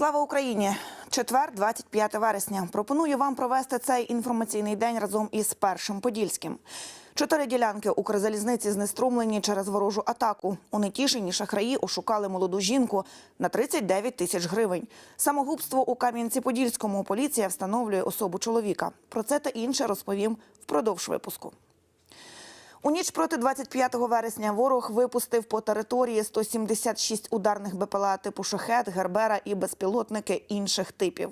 Слава Україні! Четвер, 25 вересня. Пропоную вам провести цей інформаційний день разом із першим подільським. Чотири ділянки Укрзалізниці знеструмлені через ворожу атаку. У Нетішині шахраї ошукали молоду жінку на 39 тисяч гривень. Самогубство у Кам'янці-Подільському поліція встановлює особу чоловіка. Про це та інше розповім впродовж випуску. У ніч проти 25 вересня ворог випустив по території 176 ударних БПЛА типу «Шахет», «Гербера» і безпілотники інших типів.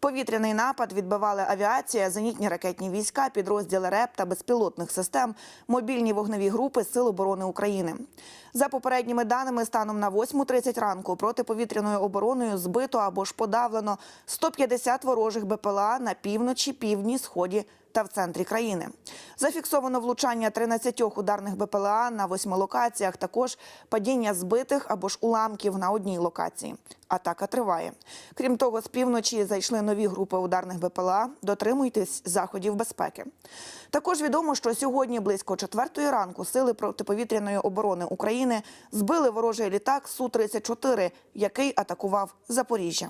Повітряний напад відбивали авіація, зенітні ракетні війська, підрозділи РЕП та безпілотних систем, мобільні вогневі групи Сил оборони України. За попередніми даними, станом на 8.30 ранку протиповітряною обороною збито або ж подавлено 150 ворожих БПЛА на півночі, півдні, сході та в центрі країни. Зафіксовано влучання 13 ударних БПЛА на восьми локаціях, також падіння збитих або ж уламків на одній локації. Атака триває. Крім того, з півночі зайшли нові групи ударних БПЛА. Дотримуйтесь заходів безпеки. Також відомо, що сьогодні близько четвертої ранку сили протиповітряної оборони України збили ворожий літак Су-34, який атакував Запоріжжя.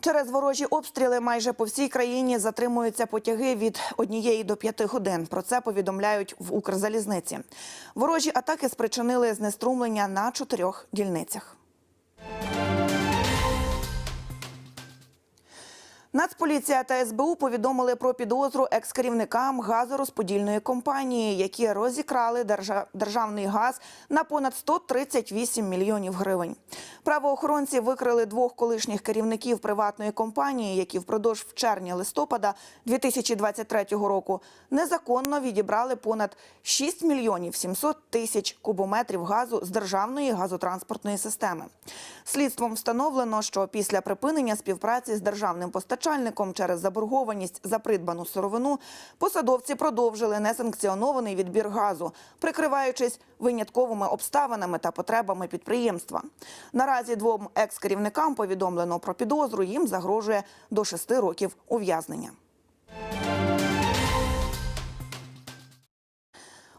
Через ворожі обстріли майже по всій країні затримуються потяги від однієї до п'яти годин. Про це повідомляють в Укрзалізниці. Ворожі атаки спричинили знеструмлення на чотирьох дільницях. Нацполіція та СБУ повідомили про підозру екс-керівникам газорозподільної компанії, які розікрали державний газ на понад 138 мільйонів гривень. Правоохоронці викрили двох колишніх керівників приватної компанії, які впродовж червня-листопада 2023 року незаконно відібрали понад 6 мільйонів 700 тисяч кубометрів газу з державної газотранспортної системи. Слідством встановлено, що після припинення співпраці з державним постачальником через заборгованість за придбану сировину посадовці продовжили несанкціонований відбір газу, прикриваючись винятковими обставинами та потребами підприємства. Наразі двом екс-керівникам повідомлено про підозру. Їм загрожує до шести років ув'язнення.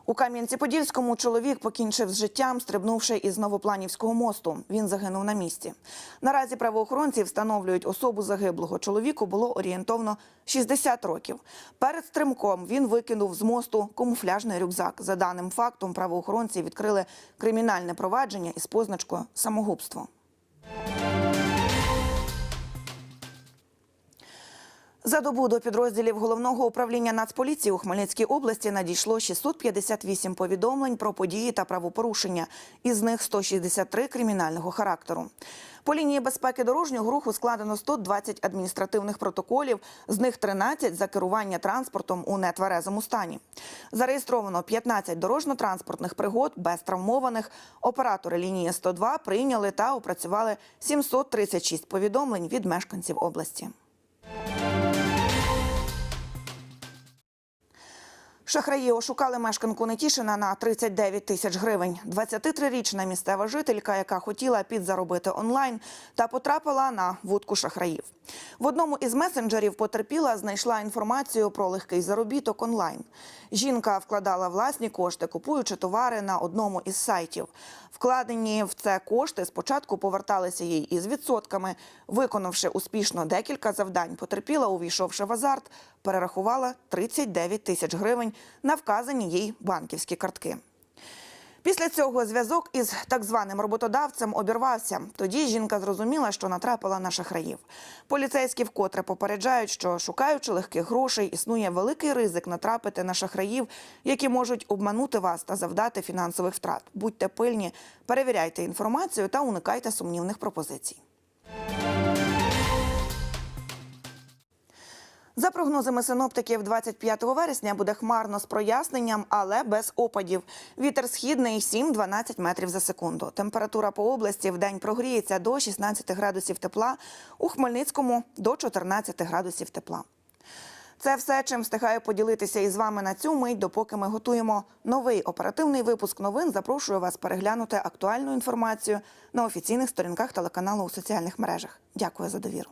У Кам'янці-Подільському чоловік покінчив з життям, стрибнувши із Новопланівського мосту. Він загинув на місці. Наразі правоохоронці встановлюють особу загиблого. Чоловіку було орієнтовно 60 років. Перед стримком він викинув з мосту камуфляжний рюкзак. За даним фактом, правоохоронці відкрили кримінальне провадження із позначкою самогубство. За добу до підрозділів головного управління Нацполіції у Хмельницькій області надійшло 658 повідомлень про події та правопорушення. Із них 163 кримінального характеру. По лінії безпеки дорожнього руху складено 120 адміністративних протоколів, з них 13 за керування транспортом у нетверезому стані. Зареєстровано 15 дорожньо-транспортних пригод без травмованих. Оператори лінії 102 прийняли та опрацювали 736 повідомлень від мешканців області. Шахраї ошукали мешканку Нетішина на 39 тисяч гривень. 23-річна місцева жителька, яка хотіла підзаробити онлайн, та потрапила на вудку шахраїв. В одному із месенджерів потерпіла знайшла інформацію про легкий заробіток онлайн. Жінка вкладала власні кошти, купуючи товари на одному із сайтів. Вкладені в це кошти спочатку поверталися їй із відсотками. Виконавши успішно декілька завдань, потерпіла, увійшовши в азарт, перерахувала 39 тисяч гривень на вказані їй банківські картки. Після цього зв'язок із так званим роботодавцем обірвався. Тоді жінка зрозуміла, що натрапила на шахраїв. Поліцейські вкотре попереджають, що шукаючи легких грошей, існує великий ризик натрапити на шахраїв, які можуть обманути вас та завдати фінансових втрат. Будьте пильні, перевіряйте інформацію та уникайте сумнівних пропозицій. За прогнозами синоптиків, 25 вересня буде хмарно з проясненням, але без опадів. Вітер східний 7-12 метрів за секунду. Температура по області в день прогріється до 16 градусів тепла, у Хмельницькому до 14 градусів тепла. Це все, чим встигаю поділитися із вами на цю мить, допоки ми готуємо новий оперативний випуск новин. Запрошую вас переглянути актуальну інформацію на офіційних сторінках телеканалу у соціальних мережах. Дякую за довіру.